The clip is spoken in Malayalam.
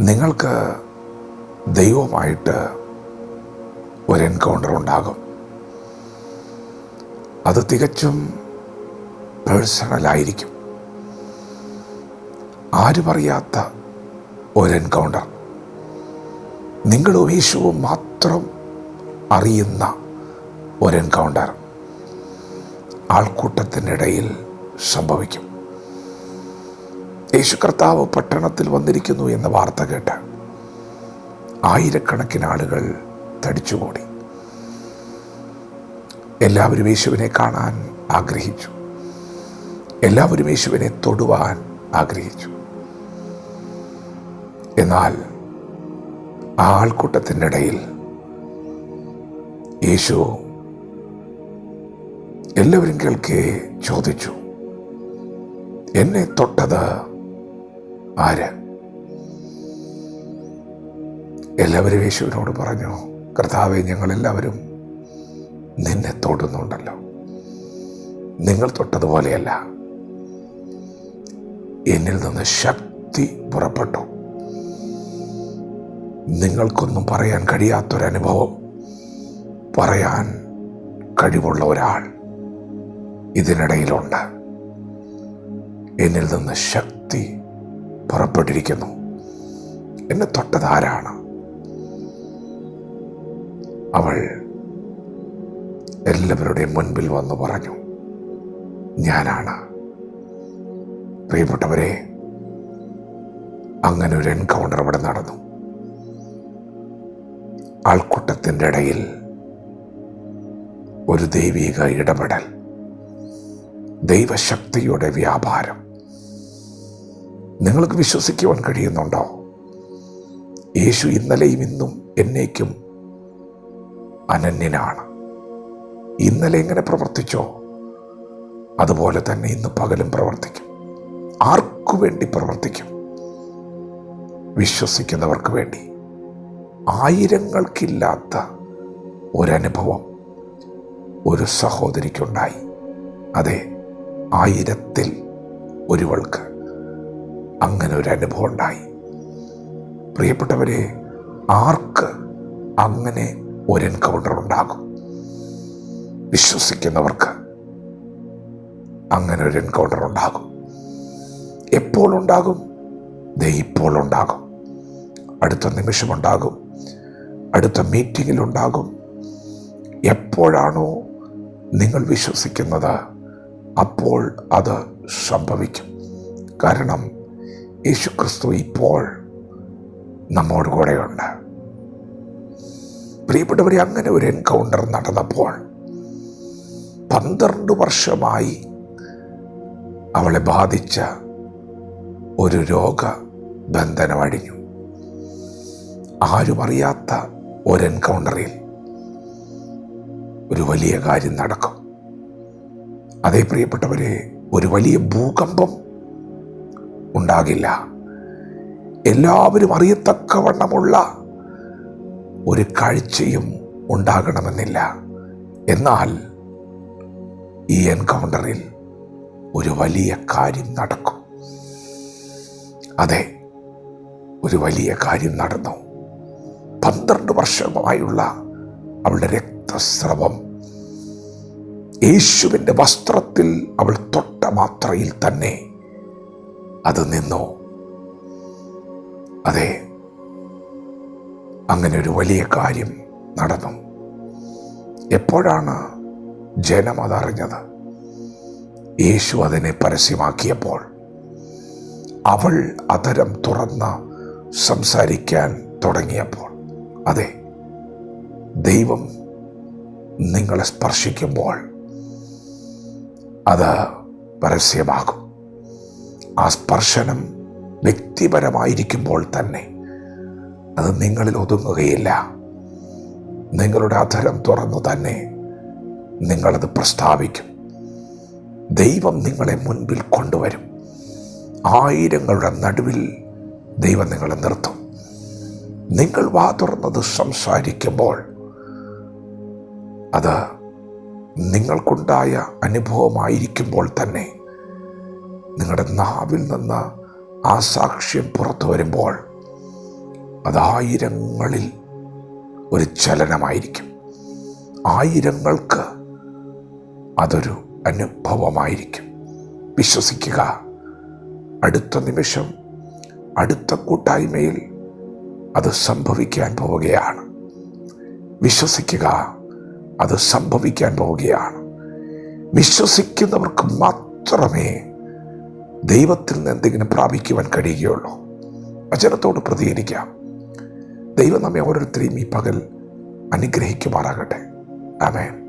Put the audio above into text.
നിങ്ങൾക്ക് ദൈവമായിട്ട് ഒരു എൻകൗണ്ടർ ഉണ്ടാകും. അത് തികച്ചും പേഴ്സണലായിരിക്കും ആരും അറിയാത്ത ഒരു എൻകൗണ്ടർ നിങ്ങളും യേശുവും മാത്രം അറിയുന്ന ഒരു എൻകൗണ്ടർ ആൾക്കൂട്ടത്തിനിടയിൽ സംഭവിക്കും. യേശു കർത്താവ് പട്ടണത്തിൽ വന്നിരിക്കുന്നു എന്ന വാർത്ത കേട്ട് ആയിരക്കണക്കിന് ആളുകൾ തടിച്ചുകൂടി. എല്ലാവരും യേശുവിനെ കാണാൻ ആഗ്രഹിച്ചു. എല്ലാവരും യേശുവിനെ തൊടുവാൻ ആഗ്രഹിച്ചു. എന്നാൽ ആ ആൾക്കൂട്ടത്തിന്റെ ഇടയിൽ യേശു എല്ലാവരും കേൾക്കെ ചോദിച്ചു എന്നെ തൊട്ടത് ആര്? എല്ലാവരും യേശുവിനോട് പറഞ്ഞു കർത്താവെ ഞങ്ങളെല്ലാവരും നിന്നെ തൊടുന്നുണ്ടല്ലോ. നിങ്ങൾ തൊട്ടതുപോലെയല്ല. എന്നിൽ നിന്ന് ശക്തി പുറപ്പെട്ടു. നിങ്ങൾക്കൊന്നും പറയാൻ കഴിയാത്തൊരനുഭവം പറയാൻ കഴിവുള്ള ഒരാൾ ഇതിനിടയിലുണ്ട്. എന്നിൽ നിന്ന് ശക്തി പുറപ്പെട്ടിരിക്കുന്നു. എന്നെ തൊട്ടത് ആരാണ്? അവൾ എല്ലാവരുടെയും മുൻപിൽ വന്നു പറഞ്ഞു ഞാനാണ്. പ്രിയപ്പെട്ടവരെ അങ്ങനെ ഒരു എൻകൗണ്ടർ അവിടെ നടന്നു. ആൾക്കൂട്ടത്തിന്റെ ഇടയിൽ ഒരു ദൈവിക ഇടപെടൽ ദൈവശക്തിയുടെ വ്യാപാരം. നിങ്ങൾക്ക് വിശ്വസിക്കുവാൻ കഴിയുന്നുണ്ടോ? യേശു ഇന്നലെയും ഇന്നും എന്നേക്കും അനന്യനാണ്. ഇന്നലെ എങ്ങനെ പ്രവർത്തിച്ചോ അതുപോലെ തന്നെ ഇന്ന് പകലും പ്രവർത്തിക്കും. ആർക്കു വേണ്ടി പ്രവർത്തിക്കും? വിശ്വസിക്കുന്നവർക്ക് വേണ്ടി. ആയിരങ്ങൾക്കില്ലാത്ത ഒരനുഭവം ഒരു സഹോദരിക്കുണ്ടായി. അതെ ആയിരത്തിൽ ഒരുവൾക്ക്. അങ്ങനെ ഒരു അനുഭവം ഉണ്ടായി. പ്രിയപ്പെട്ടവരെ ആർക്ക് അങ്ങനെ ഒരു എൻകൗണ്ടർ ഉണ്ടാകും? വിശ്വസിക്കുന്നവർക്ക് അങ്ങനെ ഒരു എൻകൗണ്ടർ ഉണ്ടാകും. എപ്പോൾ ഉണ്ടാകും? ദേ ഇപ്പോൾ ഉണ്ടാകും. അടുത്ത നിമിഷമുണ്ടാകും അടുത്ത മീറ്റിങ്ങിലുണ്ടാകും എപ്പോഴാണോ നിങ്ങൾ വിശ്വസിക്കുന്നത് അപ്പോൾ അത് സംഭവിക്കും. കാരണം യേശുക്രിസ്തു ഇപ്പോൾ നമ്മോട് കൂടെയുണ്ട്. പ്രിയപ്പെട്ടവരെ അങ്ങനെ ഒരു എൻകൗണ്ടർ നടന്നപ്പോൾ പന്ത്രണ്ട് വർഷമായി അവളെ ബാധിച്ച ഒരു രോഗ ബന്ധനമഴിഞ്ഞു ആരും അറിയാത്ത ഒരു എൻകൗണ്ടറിൽ ഒരു വലിയ കാര്യം നടക്കും. അതേ പ്രിയപ്പെട്ടവരെ ഒരു വലിയ ഭൂകമ്പം ഉണ്ടാകില്ല. എല്ലാവരും അറിയത്തക്കവണ്ണമുള്ള ഒരു കാഴ്ചയും ഉണ്ടാകണമെന്നില്ല. എന്നാൽ ഈ എൻകൗണ്ടറിൽ ഒരു വലിയ കാര്യം നടക്കും. അതെ ഒരു വലിയ കാര്യം നടന്നു. പന്ത്രണ്ട് വർഷമായുള്ള അവളുടെ രക്തസ്രവം. യേശുവിന്റെ വസ്ത്രത്തിൽ അവൾ തൊട്ട മാത്രയിൽ തന്നെ അത് നിന്നു. അതെ അങ്ങനെ ഒരു വലിയ കാര്യം നടന്നു. എപ്പോഴാണ് ജനം അതറിഞ്ഞത്? യേശു അതിനെ പരസ്യമാക്കിയപ്പോൾ. അവൾ അതരം തുറന്ന് സംസാരിക്കാൻ തുടങ്ങിയപ്പോൾ. അതെ ദൈവം നിങ്ങളെ സ്പർശിക്കുമ്പോൾ അത് പരസ്യമാകും. ആ സ്പർശനം വ്യക്തിപരമായിരിക്കുമ്പോൾ തന്നെ അത് നിങ്ങളിൽ ഒതുങ്ങുകയില്ല. നിങ്ങളുടെ അധരം തുറന്നു തന്നെ നിങ്ങളത് പ്രസ്താവിക്കും. ദൈവം നിങ്ങളെ മുൻപിൽ കൊണ്ടുവരും. ആയിരങ്ങളുടെ നടുവിൽ ദൈവം നിങ്ങളെ നിർത്തും. നിങ്ങൾ വാ തുറന്നത് സംസാരിക്കുമ്പോൾ അത് നിങ്ങൾക്കുണ്ടായ അനുഭവമായിരിക്കുമ്പോൾ തന്നെ നിങ്ങളുടെ നാവിൽ നിന്ന് ആ സാക്ഷ്യം പുറത്തു വരുമ്പോൾ അതായിരങ്ങളിൽ ഒരു ചലനമായിരിക്കും. ആയിരങ്ങൾക്ക് അതൊരു അനുഭവമായിരിക്കും. വിശ്വസിക്കുക. അടുത്ത നിമിഷം അടുത്ത കൂട്ടായ്മയിൽ അത് സംഭവിക്കാൻ പോവുകയാണ്. വിശ്വസിക്കുക. അത് സംഭവിക്കാൻ പോവുകയാണ്. വിശ്വസിക്കുന്നവർക്ക് മാത്രമേ ദൈവത്തിൽ നിന്ന് എന്തെങ്കിലും പ്രാപിക്കുവാൻ കഴിയുകയുള്ളൂ. വചനത്തോട് പ്രതികരിക്കാം. ദൈവം നമ്മെ ഓരോരുത്തരെയും ഈ പകൽ അനുഗ്രഹിക്കുമാറാകട്ടെ. ആമേൻ.